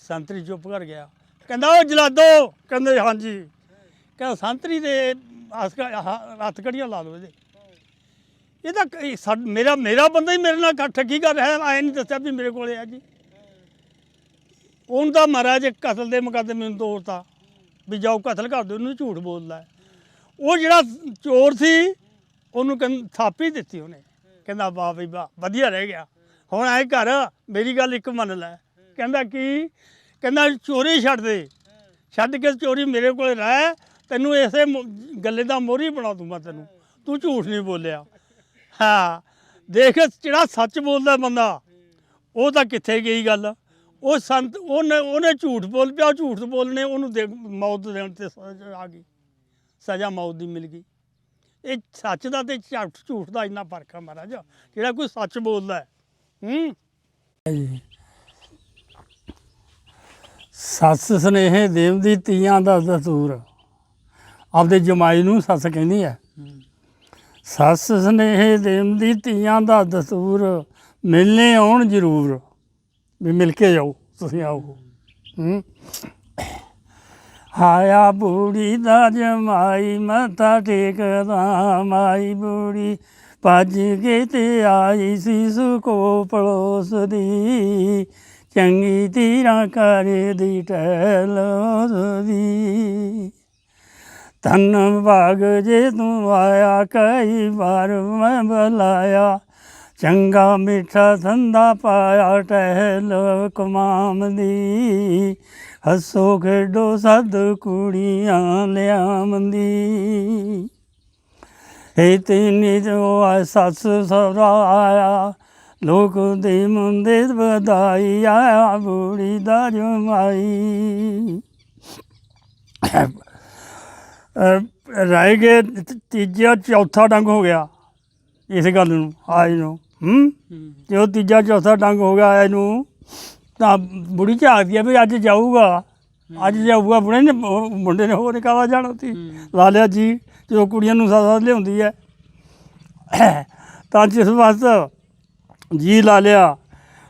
ਸੰਤਰੀ ਚੁੱਪ ਕਰ ਗਿਆ। ਕਹਿੰਦਾ ਉਹ ਜਲਾਦੋ। ਕਹਿੰਦੇ, ਹਾਂਜੀ। ਕਹਿੰਦਾ, ਸੰਤਰੀ ਦੇ ਹੱਥ ਹੱਥ ਕੜੀਆਂ ਲਾ ਲਓ ਇਹਦੇ। ਇਹ ਤਾਂ ਕ- ਸਾ- ਮੇਰਾ ਮੇਰਾ ਬੰਦਾ ਹੀ ਮੇਰੇ ਨਾਲ ਕ- ਠੱਗੀ ਕਰ ਰਿਹਾ ਆਏ ਨਹੀਂ ਦੱਸਿਆ ਵੀ ਮੇਰੇ ਕੋਲੇ ਆ ਜੀ। ਉਹਨੂੰ ਤਾਂ ਮਹਾਰਾਜ ਕਤਲ ਦੇ ਮੁਕੱਦਮੇ ਨੂੰ ਤੋੜਤਾ ਵੀ ਜਾਓ ਕਤਲ ਕਰ ਦਿਓ, ਉਹਨੂੰ ਝੂਠ ਬੋਲਦਾ ਉਹ ਜਿਹੜਾ ਚੋਰ ਸੀ, ਉਹਨੂੰ ਕਹਿੰਦਾ ਥਾਪੀ ਦਿੱਤੀ ਉਹਨੇ। ਕਹਿੰਦਾ, ਵਾਹ ਬਈ ਵਾਹ, ਵਧੀਆ ਰਹਿ ਗਿਆ। ਹੁਣ ਆਏ ਘਰ, ਮੇਰੀ ਗੱਲ ਇੱਕ ਮੰਨ ਲੈ। ਕਹਿੰਦਾ ਕੀ? ਕਹਿੰਦਾ, ਚੋਰੀ ਛੱਡ ਦੇ। ਛੱਡ ਕੇ ਚੋਰੀ ਮੇਰੇ ਕੋਲ ਰਹਿ। ਤੈਨੂੰ ਇਸੇ ਗੱਲੇ ਦਾ ਮੋਰੀ ਬਣਾ ਦੂੰਗਾ ਤੈਨੂੰ। ਤੂੰ ਝੂਠ ਨਹੀਂ ਬੋਲਿਆ। ਹਾਂ, ਦੇਖ, ਜਿਹੜਾ ਸੱਚ ਬੋਲਦਾ ਬੰਦਾ, ਉਹ ਤਾਂ ਕਿੱਥੇ ਗਈ ਗੱਲ? ਉਹ ਸੰਤ, ਉਹਨੇ ਉਹਨੇ ਝੂਠ ਬੋਲ ਪਿਆ ਉਹ ਝੂਠ ਬੋਲਨੇ ਉਹਨੂੰ ਦੇ ਮੌਤ ਦੇਣ ਤੇ ਆ ਗਈ। ਸਜ਼ਾ ਮੌਤ ਦੀ ਮਿਲ ਗਈ। ਇਹ ਸੱਚ ਦਾ ਤੇ ਝੂਠ ਝੂਠ ਦਾ ਇੰਨਾ ਫ਼ਰਕ ਹੈ ਮਹਾਰਾਜ ਜਿਹੜਾ ਕੋਈ ਸੱਚ ਬੋਲਦਾ ਹੈ? ਹੂੰ? ਸੱਸ ਸਨੇਹ ਦੇਵ ਦੀ ਤੀਆਂ ਦਾ ਦਸਤੂਰ ਆਪਦੇ ਜਮਾਈ ਨੂੰ ਸੱਸ ਕਹਿੰਦੀ ਹੈ। ਸੱਸ ਸਨੇਹ ਦੇਵ ਦੀ ਤੀਆਂ ਦਾ ਦਸਤੂਰ ਮਿਲਨੇ ਆਉਣ ਜ਼ਰੂਰ। ਵੀ ਮਿਲ ਕੇ ਜਾਓ, ਤੁਸੀਂ ਆਓ। ਹੂੰ? ਹਾਇਆ ਬੂੜੀ ਦਾ ਜਮਾਈ ਮੱਥਾ ਟੇਕਦਾ ਮਾਈ ਬੂੜੀ। ਭੱਜ ਕੇ ਤੇ ਆਈ ਸੀ ਸੁਕੋ ਪੜੋਸ ਦੀ। ਚੰਗੀ ਤੀਰਾਂ ਕਰੇ ਦੀ ਟਹਿਲ ਦੀ। ਤਨ ਭਾਗ ਜੇ ਤੂੰ ਆਇਆ, ਕਈ ਵਾਰ ਮੈਂ ਬੁਲਾਇਆ। ਚੰਗਾ ਮਿੱਠਾ ਧੰਦਾ ਪਾਇਆ, ਟਹਿਲ ਕਮਾਮ ਦੀ ਹੱਸੋ ਖੇਡੋ ਸਦ ਕੁੜੀਆਂ ਲਿਆਮਦੀ ਏ ਤੇਨੀ ਜੋ ਆ ਸੱਸ ਸਹੁਰਾ ਆਇਆ। ਲੋਕ ਦੇ ਮੁੰਡੇ ਵਧਾਈ ਆਇਆ, ਬੂੜੀ ਦਾ ਜਮਾਈ। ਰਹਿ ਗਏ, ਤੀਜਾ, ਚੌਥਾ ਡੰਗ ਹੋ ਗਿਆ ਇਸ ਗੱਲ ਨੂੰ, ਆਜ ਨੂੰ। ਹੂੰ? ਜੋ ਤੀਜਾ ਚੌਥਾ ਡੰਗ ਹੋ ਗਿਆ ਇਹਨੂੰ ਤਾਂ ਬੁੜੀ ਝਾਕਦੀ ਆ ਵੀ ਅੱਜ ਜਾਊਗਾ। ਅੱਜ ਜਾਊਗਾ ਬੁੜੇ ਨੇ ਉਹ ਮੁੰਡੇ ਨੇ ਹੋਰ ਕਾਵਾ ਜਾਣਾ ਸੀ ਲਾ ਲਿਆ ਜੀ ਜਦੋਂ ਕੁੜੀਆਂ ਨੂੰ ਸਾਦਾ ਲਿਆਉਂਦੀ ਹੈ ਤਾਂ ਜਿਸ ਵਕਤ ਜੀ ਲਾ ਲਿਆ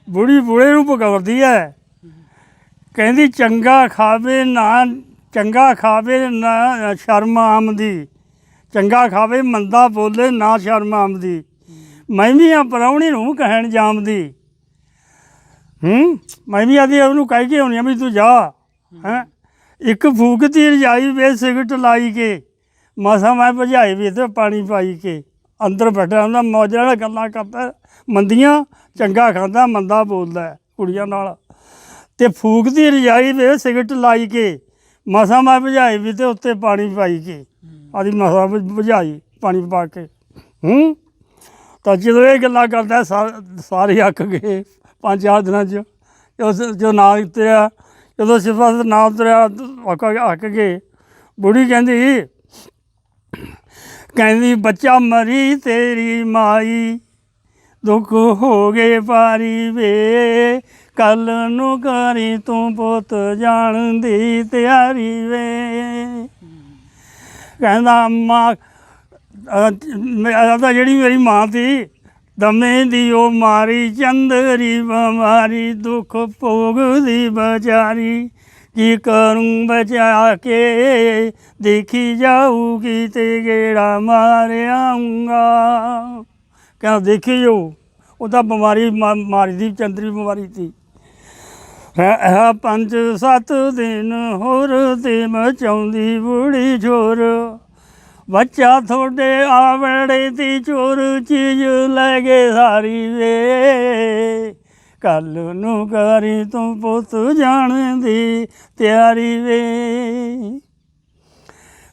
ਬੁੜੀ ਬੁੜੇ ਨੂੰ ਪਕੜਦੀ ਹੈ ਕਹਿੰਦੀ ਚੰਗਾ ਖਾਵੇ ਨਾ ਚੰਗਾ ਖਾਵੇ ਨਾ ਸ਼ਰਮ ਆਮਦੀ ਚੰਗਾ ਖਾਵੇ ਮੰਦਾ ਬੋਲੇ ਨਾ ਸ਼ਰਮ ਆਮਦੀ ਮੈਂ ਵੀ ਆ ਪਰਾਉਣੀ ਨੂੰ ਕਹਿਣ ਜਾਮਦੀ ਹੂੰ? ਮੈਂ ਵੀ ਆਦੀ ਉਹਨੂੰ ਕਹਿ ਕੇ ਆਉਣੀ ਆ ਵੀ ਤੂੰ ਜਾ, ਹੈ? ਇੱਕ ਫੂਕਤੀ ਰਜਾਈ ਵੇ ਸਿਗਰਟ ਲਾਈ ਕੇ। ਮਸਾ ਮੈਂ ਭਜਾਈ ਵੀ ਤੇ ਪਾਣੀ ਪਾਈ ਕੇ। ਅੰਦਰ ਬੈਠਾ ਹੁੰਦਾ, ਮੌਜਾਂ ਨਾਲ ਗੱਲਾਂ ਕਰਦਾ। ਮੰਦੀਆਂ, ਚੰਗਾ ਖਾਂਦਾ, ਮੰਦਾ ਬੋਲਦਾ ਕੁੜੀਆਂ ਨਾਲ। ਤੇ ਫੂਕਦੀ ਰਜਾਈ ਵੇ ਸਿਗਰਟ ਲਾਈ ਕੇ। ਮਸਾ ਮੈਂ ਭਜਾਈ ਵੀ ਤੇ ਉੱਤੇ ਪਾਣੀ ਪਾਈ ਕੇ। ਆਦੀ ਮਸਾ ਭਜਾਈ, ਪਾਣੀ ਪਾ ਕੇ। ਹੂੰ? ਤਾਂ ਜਦੋਂ ਇਹ ਗੱਲਾਂ ਕਰਦਾ ਸਾਰੇ ਅੱਕ ਗਏ ਪੰਜ ਚਾਰ ਦਿਨਾਂ 'ਚ। ਉਸ ਜੋ ਨਾਂ ਉਤਰਿਆ, ਜਦੋਂ ਸਿਫਤ ਨਾ ਉਤਰਿਆ, ਅੱਕ ਅੱਕ ਗਏ। ਬੁੜੀ ਕਹਿੰਦੀ ਕਹਿੰਦੀ, ਬੱਚਾ ਮਰੀ ਤੇਰੀ ਮਾਈ, ਦੁੱਖ ਹੋ ਗਏ ਪਾਰੀ ਵੇ। ਕੱਲ ਨੂੰ ਕਰੀ ਤੂੰ ਪੁੱਤ ਜਾਣ ਦੀ ਤਿਆਰੀ ਵੇ। ਕਹਿੰਦਾ, ਮਾਂ ਮੇਰਾ ਤਾਂ ਜਿਹੜੀ ਮੇਰੀ ਮਾਂ ਸੀ, ਦਮੇ ਦੀ ਉਹ ਮਾਰੀ, ਚੰਦਰੀ ਬਿਮਾਰੀ, ਦੁੱਖ ਭੋਗਦੀ ਬਚਾਰੀ। ਕੀ ਕਰੂੰ ਬਚਾ ਕੇ, ਦੇਖੀ ਜਾਊਗੀ ਤੇ ਗੇੜਾ ਮਾਰਿਆਉਂਗਾ ਆਊਂਗਾ। ਕਹਿੰਦਾ ਦੇਖੀ ਜਾਊ? ਉਹ ਤਾਂ ਬਿਮਾਰੀ ਮਾ- ਮਾਰੀ ਦੀ, ਚੰਦਰੀ ਬਿਮਾਰੀ ਸੀ। ਹੈ ਪੰਜ ਸੱਤ ਦਿਨ ਹੋਰ ਤੇ ਮਚਾਉਂਦੀ ਬੁੜੀ ਛੋਰ। ਬੱਚਾ ਤੁਹਾਡੇ ਆਵੜੇ ਦੀ ਚੋਰ ਚੀਜ਼ ਲੈ ਗਏ ਸਾਰੀ ਵੇ ਕੱਲ ਨੂੰ ਕਰੀ ਤੂੰ ਪੁੱਤ ਜਾਣ ਦੀ ਤਿਆਰੀ ਵੇ।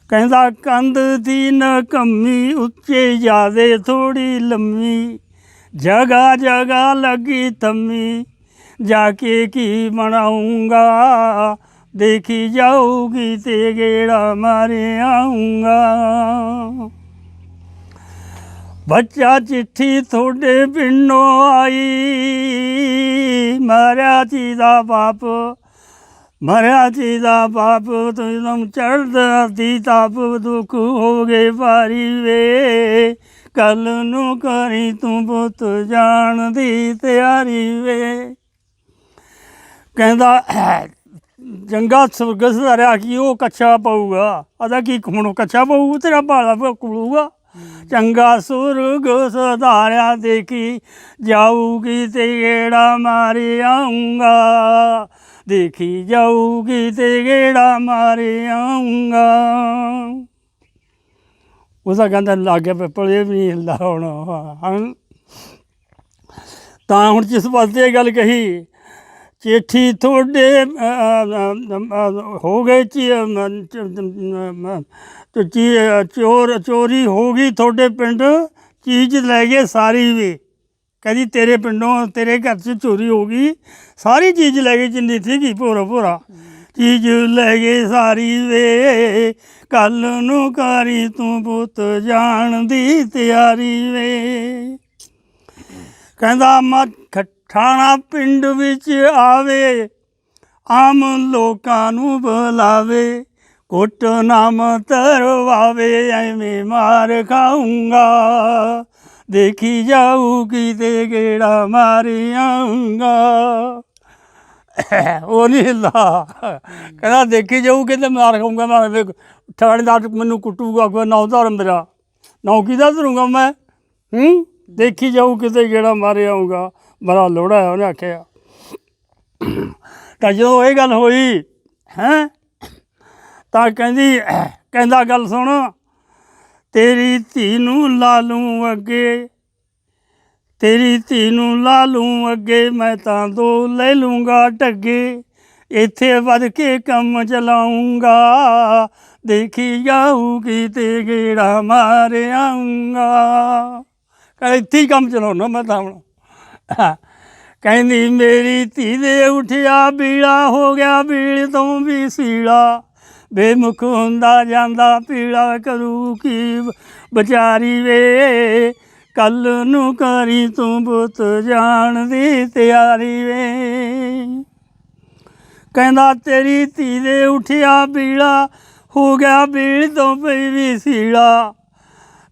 ਕਹਿੰਦਾ ਕੰਧ ਦੀ ਨਕਮੀ ਉੱਚੇ ਜਿਆਦੇ ਥੋੜੀ ਲੰਮੀ। ਜਗਾ ਜਗਾ ਲੱਗੀ ਤੰਮੀ ਜਾ ਕੇ ਕੀ ਬਣਾਉਂਗਾ? ਦੇਖੀ ਜਾਊਗੀ ਤੇ ਗੇੜਾ ਮਾਰੇ ਆਉਂਗਾ ਬੱਚਾ ਚਿੱਠੀ ਤੁਹਾਡੇ ਪਿੰਡੋਂ ਆਈ। ਮਾਰਿਆ ਜੀ ਦਾ ਬਾਪ ਮਰਿਆ ਜੀ ਦਾ ਬਾਪ ਤੁਮ ਚੜਦਾ ਦੀ ਤਾਪ, ਦੁੱਖ ਹੋ ਗਏ ਭਾਰੀ ਵੇ। ਕੱਲ ਨੂੰ ਕਰੀ ਤੂੰ ਪੁੱਤ ਜਾਣ ਦੀ ਤਿਆਰੀ ਵੇ। ਕਹਿੰਦਾ ਜੰਗਾ ਸੁਰਗ ਸੁਧਾਰਿਆ ਕੀ, ਉਹ ਕੱਚਾ ਪਊਗਾ। ਆਦਾ ਕੀ, ਹੁਣ ਕੱਚਾ ਪਊ ਤੇਰਾ ਬਾਲਾ ਕੁਲੂਗਾ। ਚੰਗਾ ਸੁਰਗ ਸੁਧਾਰਿਆ ਦੇਖੀ, ਜਾਊਗੀ ਤੇ ਗੇੜਾ ਮਾਰੇ ਆਉਂਗਾ ਦੇਖੀ, ਜਾਊਗੀ ਤੇ ਗੇੜਾ ਮਾਰੇ ਆਉਂਗਾ ਉਹਦਾ ਕਹਿੰਦਾ ਲਾਗੇ ਪੇਪਲੇ ਵੀ ਨਹੀਂ ਹਿਲਦਾ ਹੁਣ ਤਾਂ ਹੁਣ ਜਿਸ ਪਾਸੇ ਇਹ ਗੱਲ ਕਹੀ ਚੇਠੀ ਤੁਹਾਡੇ ਹੋ ਗਏ ਚੀ ਚੀ ਚੋਰ, ਚੋਰੀ ਹੋ ਗਈ ਤੁਹਾਡੇ ਪਿੰਡ, ਚੀਜ਼ ਲੈ ਗਏ ਸਾਰੀ ਵੀ। ਕਹਿੰਦੀ ਤੇਰੇ ਪਿੰਡੋਂ, ਤੇਰੇ ਘਰ 'ਚ ਚੋਰੀ ਹੋ ਗਈ, ਸਾਰੀ ਚੀਜ਼ ਲੈ ਗਏ ਜਿੰਨੀ ਸੀਗੀ, ਭੋਰਾ ਭੋਰਾ। ਚੀਜ਼ ਲੈ ਗਏ ਸਾਰੀ ਵੇ, ਕੱਲ ਨੂੰ ਕਰੀ ਤੂੰ ਪੁੱਤ ਜਾਣ ਦੀ ਤਿਆਰੀ ਵੇ। ਕਹਿੰਦਾ ਮੱਠ ਠਾਣਾ ਪਿੰਡ ਵਿੱਚ ਆਵੇ, ਆਮ ਲੋਕਾਂ ਨੂੰ ਬੁਲਾਵੇ, ਕੁੱਟ ਨਾਮ ਤਰਵਾਵੇ ਐਵੇਂ ਮਾਰ ਖਾਊਂਗਾ। ਦੇਖੀ ਜਾਊ ਕਿਤੇ ਗੇੜਾ ਮਾਰ ਆਊਂਗਾ। ਉਹ ਨਹੀਂ ਹਿੱਲਦਾ। ਕਹਿੰਦਾ ਦੇਖੀ ਜਾਊ ਕਿਤੇ ਮਾਰ ਖਾਊਂਗਾ। ਮੈਂ ਵੇਖ ਠਾਣੇਦਾਰ ਮੈਨੂੰ ਕੁੱਟੂਗਾ, ਕੋਈ ਨੌ ਉਧਾਰ ਮੇਰਾ। ਨਾ ਕਿਹਦਾ ਧਰੂੰਗਾ ਮੈਂ? ਹੂੰ? ਦੇਖੀ ਜਾਊ ਕਿਤੇ ਗੇੜਾ ਮਾਰੇ ਆਊਗਾ। ਬੜਾ ਲੋੜਾ ਹੈ, ਉਹਨੇ ਆਖਿਆ। ਤਾਂ ਜਦੋਂ ਇਹ ਗੱਲ ਹੋਈ, ਹੈ, ਤਾਂ ਕਹਿੰਦੀ, ਕਹਿੰਦਾ ਗੱਲ ਸੁਣ, ਤੇਰੀ ਧੀ ਨੂੰ ਲਾ ਲੂੰ ਅੱਗੇ, ਤੇਰੀ ਧੀ ਨੂੰ ਲਾ ਲੂੰ ਅੱਗੇ, ਮੈਂ ਤਾਂ ਦੋ ਲੈ ਲੂੰਗਾ ਢੱਗੇ ਇੱਥੇ ਵੱਧ ਕੇ ਕੰਮ ਚਲਾਉਂਗਾ ਦੇਖੀ ਜਾਊਗੀ ਤੇ ਗੇੜਾ ਮਾਰ ਆਉਂਗਾ ਕਹਿੰਦਾ, ਇੱਥੇ ਹੀ ਕੰਮ ਚਲਾਉਣਾ ਮੈਂ ਤਾਂ ਹੁਣ। ਕਹਿੰਦੀ, ਮੇਰੀ ਧੀ ਦੇ ਉਠਿਆ, ਬੀੜਾ ਹੋ ਗਿਆ, ਬੀੜ ਤੋਂ ਵੀ ਸੀੜਾ। ਬੇਮੁਖ ਹੁੰਦਾ ਜਾਂਦਾ, ਪੀੜਾ ਕਰੂ ਕੀ ਵਿਚਾਰੀ ਵੇ। ਕੱਲ ਨੂੰ ਕਰੀ ਤੂੰ ਬੁੱਤ ਜਾਣ ਦੀ ਤਿਆਰੀ ਵੇ। ਕਹਿੰਦਾ, ਤੇਰੀ ਧੀ ਦੇ ਉਠਿਆ, ਬੀੜਾ ਹੋ ਗਿਆ, ਬੀੜ ਤੋਂ ਪਈ ਵੀ ਸੀੜਾ।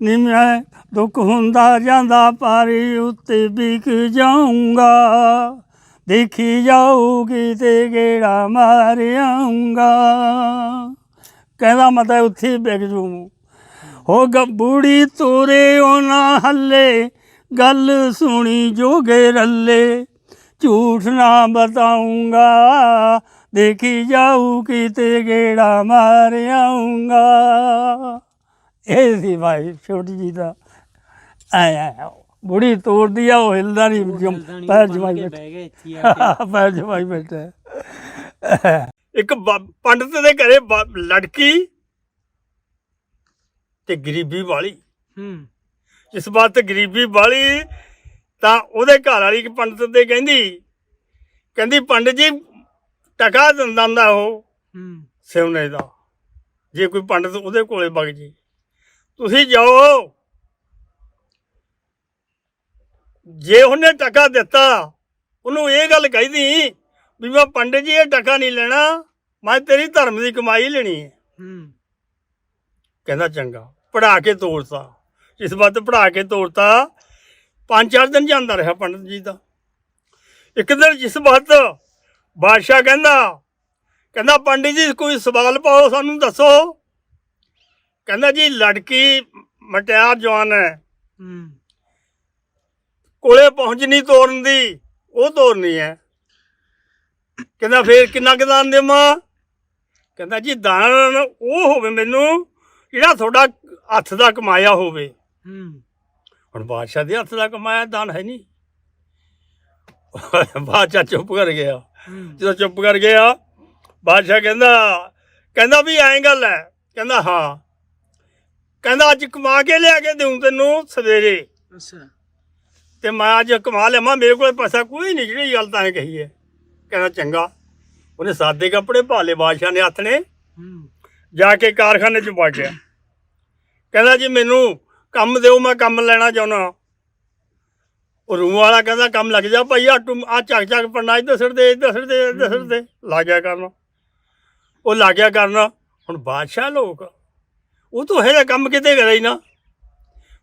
ਨੀ ਮੈਂ ਦੁੱਖ ਹੁੰਦਾ ਜਾਂਦਾ ਪਾਰੀ ਉੱਤੇ ਵਿਕ ਜਾਊਂਗਾ। ਦੇਖੀ ਜਾਊਗੀ ਤੇ ਗੇੜਾ ਮਾਰ ਆਊਂਗਾ। ਕਹਿੰਦਾ ਮਤਾ ਉੱਥੇ ਵਿਕ ਜੂ ਹੋ ਗੱਬੂੜੀ ਤੋਰੇ ਉਹਨਾਂ ਹੱਲੇ, ਗੱਲ ਸੁਣੀ ਜੋਗੇ ਰੱਲੇ। ਝੂਠ ਨਾ ਬਤਾਉਂਗਾ ਦੇਖੀ ਜਾਊਗੀ ਤੇ ਗੇੜਾ ਮਾਰ ਆਊਂਗਾ। ਇਹ ਸੀ ਭਾਈ ਛੋਟੀ ਜੀ ਦਾ ਆਇਆ ਬੁੜੀ ਤੋੜਦੀ ਆ ਉਹ ਹਿਲਦਾ ਨਹੀਂ ਜਮ- ਪੈਰ ਜਮਾਈ ਬੈਠਾ। ਬਹਿ ਇੱਥੇ ਆ ਕੇ। ਪੈਰ ਜਮਾਈ ਬੈਠਾ। ਇੱਕ ਬ- ਪੰਡਤ ਦੇ ਘਰੇ ਬ- ਲੜਕੀ ਤੇ ਗਰੀਬੀ ਵਾਲੀ। ਹੂੰ। ਇਸ ਬਾਤ ਤੇ ਗਰੀਬੀ ਵਾਲੀ ਤਾਂ ਉਹਦੇ ਘਰ ਵਾਲੀ ਇੱਕ ਪੰਡਤ ਦੇ ਕਹਿੰਦੀ ਕਹਿੰਦੀ ਪੰਡਤ ਜੀ ਟਕਾ ਦਿੰਦਾ ਹੁੰਦਾ ਉਹ ਹੂੰ। ਸਿਉਨੇ ਦਾ। ਜੇ ਕੋਈ ਪੰਡਤ ਉਹਦੇ ਕੋਲੇ ਵਗ ਜੇ। ਤੁਸੀਂ ਜਾਓ ਜੇ ਉਹਨੇ ਟਕਾ ਦਿੱਤਾ ਉਹਨੂੰ ਇਹ ਗੱਲ ਕਹਿਦੀ ਵੀ ਮੈਂ ਪੰਡਤ ਜੀ ਇਹ ਟਕਾ ਨਹੀਂ ਲੈਣਾ ਮੈਂ ਤੇਰੀ ਧਰਮ ਦੀ ਕਮਾਈ ਲੈਣੀ ਹੈ। ਹੂੰ। ਕਹਿੰਦਾ ਚੰਗਾ ਪੜਾ ਕੇ ਤੋਰਤਾ। ਇਸ ਬਾਤ ਪੜਾ ਕੇ ਤੋਰਤਾ ਪੰਜ ਚਾਰ ਦਿਨ ਜਾਂਦਾ ਰਿਹਾ ਪੰਡਤ ਜੀ ਦਾ। ਇੱਕ ਦਿਨ ਜਿਸ ਬਾਤ ਬਾਦਸ਼ਾਹ ਕਹਿੰਦਾ ਕਹਿੰਦਾ ਪੰਡਿਤ ਜੀ ਕੋਈ ਸਵਾਲ ਪਾਓ ਸਾਨੂੰ ਦੱਸੋ। ਕਹਿੰਦਾ ਜੀ ਲੜਕੀ ਮਟਿਆਰ ਜਵਾਨ ਹੈ। ਹੂੰ। ਕੋਲੇ ਪਹੁੰਚ ਨਹੀਂ ਤੋਰਨ ਦੀ ਉਹ ਤੋਰਨੀ ਹੈ। ਕਹਿੰਦਾ ਫੇਰ ਕਿੰਨਾ ਕੁ ਦਾਨ ਦੇਵਾਂ? ਕਹਿੰਦਾ ਜੀ ਦਾਨ ਉਹ ਹੋਵੇ ਮੈਨੂੰ ਜਿਹੜਾ ਤੁਹਾਡਾ ਹੱਥ ਦਾ ਕਮਾਇਆ ਹੋਵੇ। ਹੂੰ। ਹੁਣ ਬਾਦਸ਼ਾਹ ਦੇ ਹੱਥ ਦਾ ਕਮਾਇਆ ਦਾਨ ਹੈ ਨਹੀਂ। ਬਾਦਸ਼ਾਹ ਚੁੱਪ ਕਰ ਗਿਆ। ਜਦੋਂ ਚੁੱਪ ਕਰ ਗਿਆ ਬਾਦਸ਼ਾਹ ਕਹਿੰਦਾ ਕਹਿੰਦਾ ਵੀ ਐਂ ਗੱਲ ਹੈ। ਕਹਿੰਦਾ ਹਾਂ। ਕਹਿੰਦਾ ਅੱਜ ਕਮਾ ਕੇ ਲਿਆ ਕੇ ਦੇਉਂ ਤੈਨੂੰ ਸਵੇਰੇ। ਅੱਛਾ। ਤੇ ਮੈਂ ਅੱਜ ਕਮਾ ਲਿਆਵਾਂ ਮੇਰੇ ਕੋਲ ਪੈਸਾ ਕੋਈ ਨਹੀਂ, ਜਿਹੜੀ ਗੱਲ ਤਾਂ ਐਂ ਕਹੀ ਹੈ। ਕਹਿੰਦਾ, ਚੰਗਾ। ਉਹਨੇ ਸਾਦੇ ਕੱਪੜੇ ਪਾ ਲਏ ਬਾਦਸ਼ਾਹ ਨੇ ਹੱਥ ਨੇ। ਜਾ ਕੇ ਕਾਰਖਾਨੇ 'ਚ ਪਾ ਗਿਆ। ਕਹਿੰਦਾ, ਜੀ ਮੈਨੂੰ ਕੰਮ ਦਿਓ, ਮੈਂ ਕੰਮ ਲੈਣਾ ਚਾਹੁੰਦਾ ਉਹ ਰੂਮ ਵਾਲਾ ਕਹਿੰਦਾ, ਕੰਮ ਲੱਗ ਜਾ ਭਾਈ ਆ ਟੁਮ ਆ ਚੱਕ ਚੱਕ ਪੜਨਾ ਇੱਧਰ ਸਿਰ ਦੇ, ਇੱਧਰ ਸਿਰ ਦੇ, ਇੱਧਰ ਸਿਰ ਦੇ। ਲੱਗ ਗਿਆ ਕਰਨ। ਉਹ ਲੱਗ ਕਰਨਾ, ਹੁਣ ਬਾਦਸ਼ਾਹ ਲੋਕ, ਉਹ ਤੋਂ ਹੈ ਕੰਮ ਕਿਤੇ ਕਰੇ ਨਾ।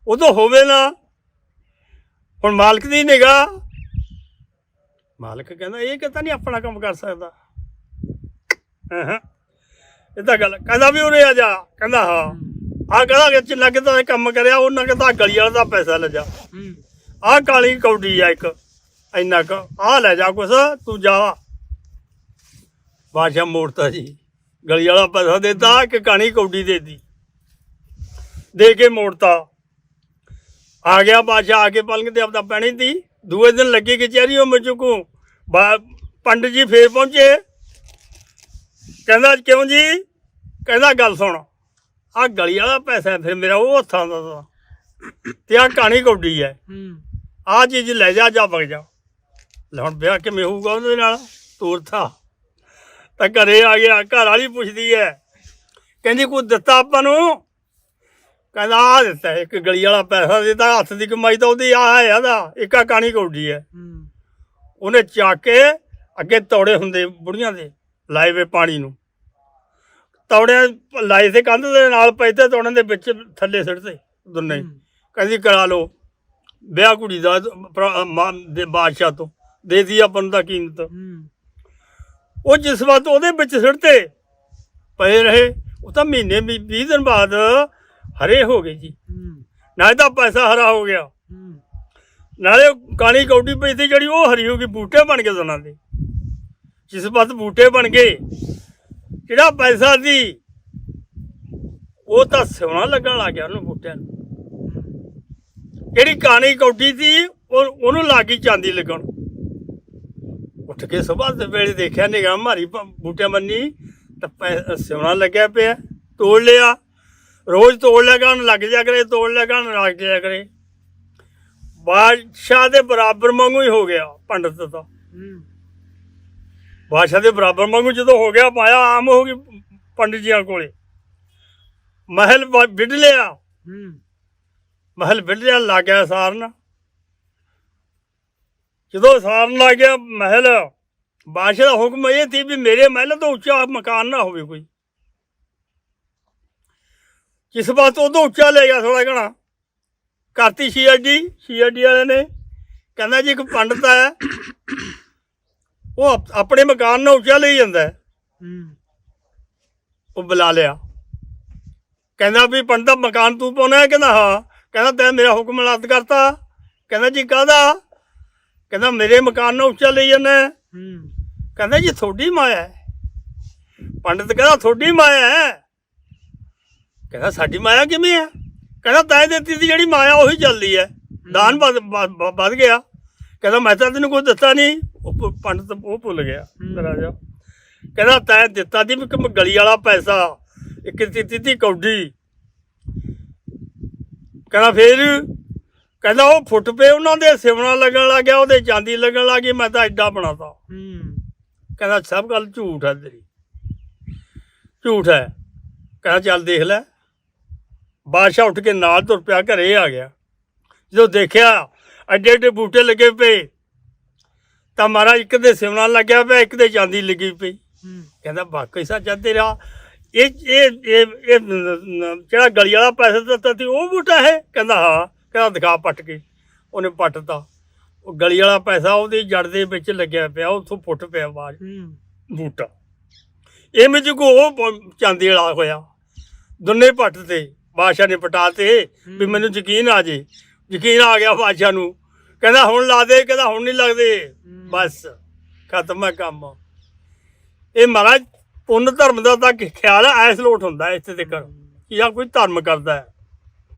ਉਹ ਤੋਂ ਹੋਵੇ ਨਾ ਹੁਣ ਮਾਲਕ ਦੀ ਨਿਗਾਹ। ਮਾਲਕ ਕਹਿੰਦਾ ਇਹ ਕਿਤਾ ਨਹੀਂ ਆਪਣਾ ਕੰਮ ਕਰ ਸਕਦਾ। ਇਹ ਤਾਂ ਗੱਲ ਕਹਿੰਦਾ ਵੀ ਉਰੇ ਆ ਜਾ। ਕਹਿੰਦਾ ਹਾਂ। ਆ ਕਹਿੰਦਾ ਕਿ ਕਿਤਾ ਕੰਮ ਕਰਿਆ ਉਹਨਾਂ ਕਹਿੰਦਾ ਗਲੀ ਵਾਲਾ ਦਾ ਪੈਸਾ ਲੈ ਜਾ। ਆਹ ਕਾਲੀ ਕੌਡੀ ਆ ਇੱਕ ਇੰਨਾ ਕ। ਆ ਲੈ ਜਾ ਕੁਛ ਤੂੰ ਜਾ। ਬਾਦਸ਼ਾਹ ਮੋੜਤਾ ਜੀ। ਗਲੀ ਵਾਲਾ ਪੈਸਾ ਦੇਤਾ ਕਿ ਕਾਣੀ ਕੌਡੀ ਦੇਤੀ। ਦੇ ਕੇ ਮੋੜਤਾ। ਆ ਗਿਆ ਬਾਦਸ਼ਾਹ ਆ ਕੇ ਪਲੰਗ ਤੇ ਆਪਦਾ ਪੈਣੀ ਤੀ ਦੂਏ ਦਿਨ ਲੱਗੀ ਕਚਹਿਰੀ ਉਹ ਮਚੁਕੂ ਪੰਡਤ ਜੀ ਫੇਰ ਪਹੁੰਚੇ। ਕਹਿੰਦਾ ਕਿਉਂ ਜੀ? ਕਹਿੰਦਾ ਗੱਲ ਸੁਣ। ਆ ਗਲੀ ਵਾਲਾ ਪੈਸਾ ਫਿਰ ਮੇਰਾ ਉਹ ਹੱਥਾਂ ਦਾ ਤਾ। ਤੇ ਆ ਕਹਾਣੀ ਕੌਡੀ ਹੈ। ਹੂੰ। ਆ ਚੀਜ਼ ਲੈ ਜਾ ਜਾ ਵਗ ਜਾ। ਲੈ ਹੁਣ ਵਿਆਹ ਕਿਵੇਂ ਹੋਊਗਾ ਉਹਦੇ ਨਾਲ? ਤੂਰਥਾ ਤਾਂ ਘਰੇ ਆ ਗਿਆ ਘਰ ਵਾਲੀ ਪੁੱਛਦੀ ਹੈ। ਕਹਿੰਦੀ ਕੋਈ ਦਿੱਤਾ ਆਪਾਂ ਨੂੰ? ਕਹਿੰਦਾ ਆ ਦਿੱਤਾ ਇੱਕ ਗਲੀ ਵਾਲਾ ਪੈਸਾ ਦਿੱਤਾ ਹੱਥ ਦੀ ਕਮਾਈ ਤਾਂ ਉਹਦੀ ਆ ਹੈ ਉਹਦਾ ਇੱਕਾ ਕਾਣੀ ਕੌਡੀ ਹੈ। ਉਹਨੇ ਚੱਕ ਕੇ ਅੱਗੇ ਤੌੜੇ ਹੁੰਦੇ ਬੁੜੀਆਂ ਦੇ ਲਾਏ ਵੇ ਪਾਣੀ ਨੂੰ। ਤੌੜੇ ਲਾਏ ਤੇ ਕੰਧ ਦੇ ਨਾਲ ਪਏ ਤੇ ਤੌੜਾਂ ਦੇ ਵਿੱਚ ਥੱਲੇ ਸਿੱਟਦੇ ਦੋਨੇ। ਕਹਿੰਦੀ ਕਰਾ ਲਓ। ਵਿਆਹ ਕੁੜੀ ਦਾ ਦੇ ਬਾਦਸ਼ਾਹ ਤੋਂ। ਦੇ ਦੀ ਆਪਾਂ ਨੂੰ ਤਾਂ ਕੀਮਤ। ਉਹ ਜਿਸ ਵਕਤ ਉਹਦੇ ਵਿੱਚ ਸਿੱਟਦੇ ਪਏ ਰਹੇ ਉਹ ਤਾਂ ਮਹੀਨੇ ਵੀ 20 ਦਿਨ ਬਾਅਦ ਹਰੇ ਹੋ ਗਏ ਜੀ। ਨਾਲੇ ਤਾਂ ਪੈਸਾ ਹਰਾ ਹੋ ਗਿਆ। ਨਾਲੇ ਕਾਲੀ ਕੌਡੀ ਪਈ ਸੀ ਜਿਹੜੀ ਉਹ ਹਰੀ ਹੋ ਗਈ ਬੂਟੇ ਬਣ ਗਏ ਦੋਨਾਂ ਦੇ। ਜਿਸ ਵਕਤ ਬੂਟੇ ਬਣ ਗਏ ਜਿਹੜਾ ਪੈਸਾ ਸੀ ਉਹ ਤਾਂ ਸੋਨਾ ਲੱਗਣ ਲੱਗ ਗਿਆ ਉਹਨੂੰ ਬੂਟਿਆਂ ਨੂੰ। ਜਿਹੜੀ ਕਾਣੀ ਕੌਡੀ ਸੀ ਉਹ ਉਹਨੂੰ ਲੱਗ ਚਾਂਦੀ ਲੱਗਣ। ਉੱਠ ਕੇ ਸਵੇਰ ਦੇ ਵੇਲੇ ਦੇਖਿਆ ਨਿਗਾਹ ਮਾਰੀ ਬੂਟਿਆਂ ਬੰਨੀ ਤਾਂ ਸੋਨਾ ਲੱਗਿਆ ਪਿਆ ਤੋੜ ਲਿਆ। ਰੋਜ਼ ਤੋੜ ਲਿਆ ਕਰਨ, ਲੱਗ ਜਾ ਕਰੇ, ਤੋੜ ਲਿਆ ਕਰਨ ਲੱਗ ਜਾ ਕਰੇ। ਬਾਦਸ਼ਾਹ ਦੇ ਬਰਾਬਰ ਵਾਂਗੂ ਹੀ ਹੋ ਗਿਆ ਪੰਡਤ ਤਾਂ। ਬਾਦਸ਼ਾਹ ਦੇ ਬਰਾਬਰ ਵਾਂਗੂ ਜਦੋਂ ਹੋ ਗਿਆ, ਮਾਇਆ ਆਮ ਹੋ ਗਈ ਪੰਡਿਤ ਜੀਆਂ ਕੋਲੇ। ਮਹਿਲ ਵਿੱਢ ਲਿਆ। ਮਹਿਲ ਵਿੱਢ ਲਿਆ ਲੱਗ ਗਿਆ ਸਾਰਨ। ਜਦੋਂ ਸਾਰਨ ਲੱਗ ਗਿਆ ਮਹਿਲ, ਬਾਦਸ਼ਾਹ ਦਾ ਹੁਕਮ ਇਹ ਸੀ ਵੀ ਮੇਰੇ ਮਹਿਲ ਤੋਂ ਉੱਚਾ ਮਕਾਨ ਨਾ ਹੋਵੇ ਕੋਈ। ਕਿਸ ਬਾਤ ਉਹ ਤੋਂ ਉੱਚਾ ਲੈ ਗਿਆ ਥੋੜਾ ਘਣਾ? ਕਰਤੀ ਸੀਆਰਡੀ ਸੀਆਰਡੀ ਵਾਲੇ ਨੇ। ਕਹਿੰਦਾ ਜੀ ਇੱਕ ਪੰਡਤ ਹੈ ਉਹ ਆਪ- ਆਪਣੇ ਮਕਾਨ ਨੂੰ ਉੱਚਾ ਲਈ ਜਾਂਦਾ ਉਹ ਬੁਲਾ ਲਿਆ। ਕਹਿੰਦਾ ਵੀ ਪੰਡਤ ਮਕਾਨ ਤੂੰ ਪਾਉਣਾ ਹੈ ਕਹਿੰਦਾ ਹਾਂ। ਕਹਿੰਦਾ ਤੈਂ ਮੇਰਾ ਹੁਕਮ ਰੱਦ ਕਰਤਾ। ਕਹਿੰਦਾ ਜੀ ਕਾਹਦਾ? ਕਹਿੰਦਾ ਮੇਰੇ ਮਕਾਨ ਨੂੰ ਉੱਚਾ ਲਈ ਜਾਂਦਾ ਕਹਿੰਦਾ ਜੀ ਤੁਹਾਡੀ ਮਾਇਆ ਹੈ। ਪੰਡਤ ਕਹਿੰਦਾ ਤੁਹਾਡੀ ਮਾਇਆ ਹੈ। ਕਹਿੰਦਾ ਸਾਡੀ ਮਾਇਆ ਕਿਵੇਂ ਹੈ ਕਹਿੰਦਾ ਤੈਂ ਦਿੱਤੀ ਸੀ ਜਿਹੜੀ ਮਾਇਆ ਉਹੀ ਚੱਲਦੀ ਹੈ ਦਾਨ ਵੱਧ- ਗਿਆ। ਕਹਿੰਦਾ ਮੈਂ ਤਾਂ ਤੈਨੂੰ ਕੋਈ ਦਿੱਤਾ ਨਹੀਂ ਉਹ ਪੰਡਤ ਉਹ ਭੁੱਲ ਗਿਆ। ਰਾਜਾ। ਕਹਿੰਦਾ ਤੈਂ ਦਿੱਤਾ ਦੀ ਵੀ ਕਿ ਗਲੀ ਵਾਲਾ ਪੈਸਾ ਇੱਕ ਦਿੱਤੀ ਤੀ ਕੌਡੀ। ਕਹਿੰਦਾ ਫੇਰ? ਕਹਿੰਦਾ ਉਹ ਫੁੱਟ ਪਏ ਉਹਨਾਂ ਦੇ ਸਿਵਣਾ ਲੱਗਣ ਲੱਗ ਗਿਆ ਉਹਦੇ ਚਾਂਦੀ ਲੱਗਣ ਲੱਗ ਗਈ ਮੈਂ ਤਾਂ ਐਡਾ ਬਣਾਤਾ। ਹੂੰ। ਕਹਿੰਦਾ ਸਭ ਗੱਲ ਝੂਠ ਹੈ ਤੇਰੀ। ਝੂਠ ਹੈ ਕਹਿੰਦਾ ਚੱਲ ਦੇਖ ਲੈ। ਬਾਦਸ਼ਾਹ ਉੱਠ ਕੇ ਨਾਲ ਤੁਰ ਪਿਆ ਘਰੇ ਆ ਗਿਆ। ਜਦੋਂ ਦੇਖਿਆ ਐਡੇ ਐਡੇ ਬੂਟੇ ਲੱਗੇ ਪਏ ਤਾਂ ਮਾਰਾ ਇੱਕ ਦੇ ਸਿਵਣਾ ਲੱਗਿਆ ਪਿਆ ਇੱਕ ਦੇ ਚਾਂਦੀ ਲੱਗੀ ਪਈ। ਕਹਿੰਦਾ ਵਾਕਈ ਸੱਚਾ ਤੇਰਾ। ਇਹ ਇਹ ਇਹ ਜਿਹੜਾ ਗਲੀ ਵਾਲਾ ਪੈਸਾ ਦਿੱਤਾ ਸੀ ਉਹ ਬੂਟਾ ਹੈ? ਕਹਿੰਦਾ ਹਾਂ। ਕਹਿੰਦਾ ਦਿਖਾ ਪੱਟ ਕੇ। ਉਹਨੇ ਪੱਟਤਾ ਉਹ ਗਲੀ ਵਾਲਾ ਪੈਸਾ ਉਹਦੀ ਜੜ ਦੇ ਵਿੱਚ ਲੱਗਿਆ ਪਿਆ ਉੱਥੋਂ ਫੁੱਟ ਪਿਆ ਆਵਾਜ਼ ਬੂਟਾ। ਇਹ ਵਿੱਚ ਕੋ ਉਹ ਚਾਂਦੀ ਵਾਲਾ ਹੋਇਆ। ਦੋਨੇ ਪੱਟ ਤੇ। ਬਾਦਸ਼ਾਹ ਨੇ ਪਟਾ ਤੇ ਵੀ ਮੈਨੂੰ ਯਕੀਨ ਆ ਜੇ। ਯਕੀਨ ਆ ਗਿਆ ਬਾਦਸ਼ਾਹ ਨੂੰ। ਕਹਿੰਦਾ ਹੁਣ ਲਾ ਦੇ ਕਹਿੰਦਾ ਹੁਣ ਨਹੀਂ ਲੱਗਦੇ। ਬਸ ਖਤਮ ਹੈ ਕੰਮ। ਇਹ ਮਹਾਰਾਜ ਪੁੰਨ ਧਰਮ ਦਾ ਤਾਂ ਖਿਆਲ ਐਸ ਲੋਟ ਹੁੰਦਾ ਇੱਥੇ ਤੱਕ। ਕਿ ਆ ਕੋਈ ਧਰਮ ਕਰਦਾ ਹੈ।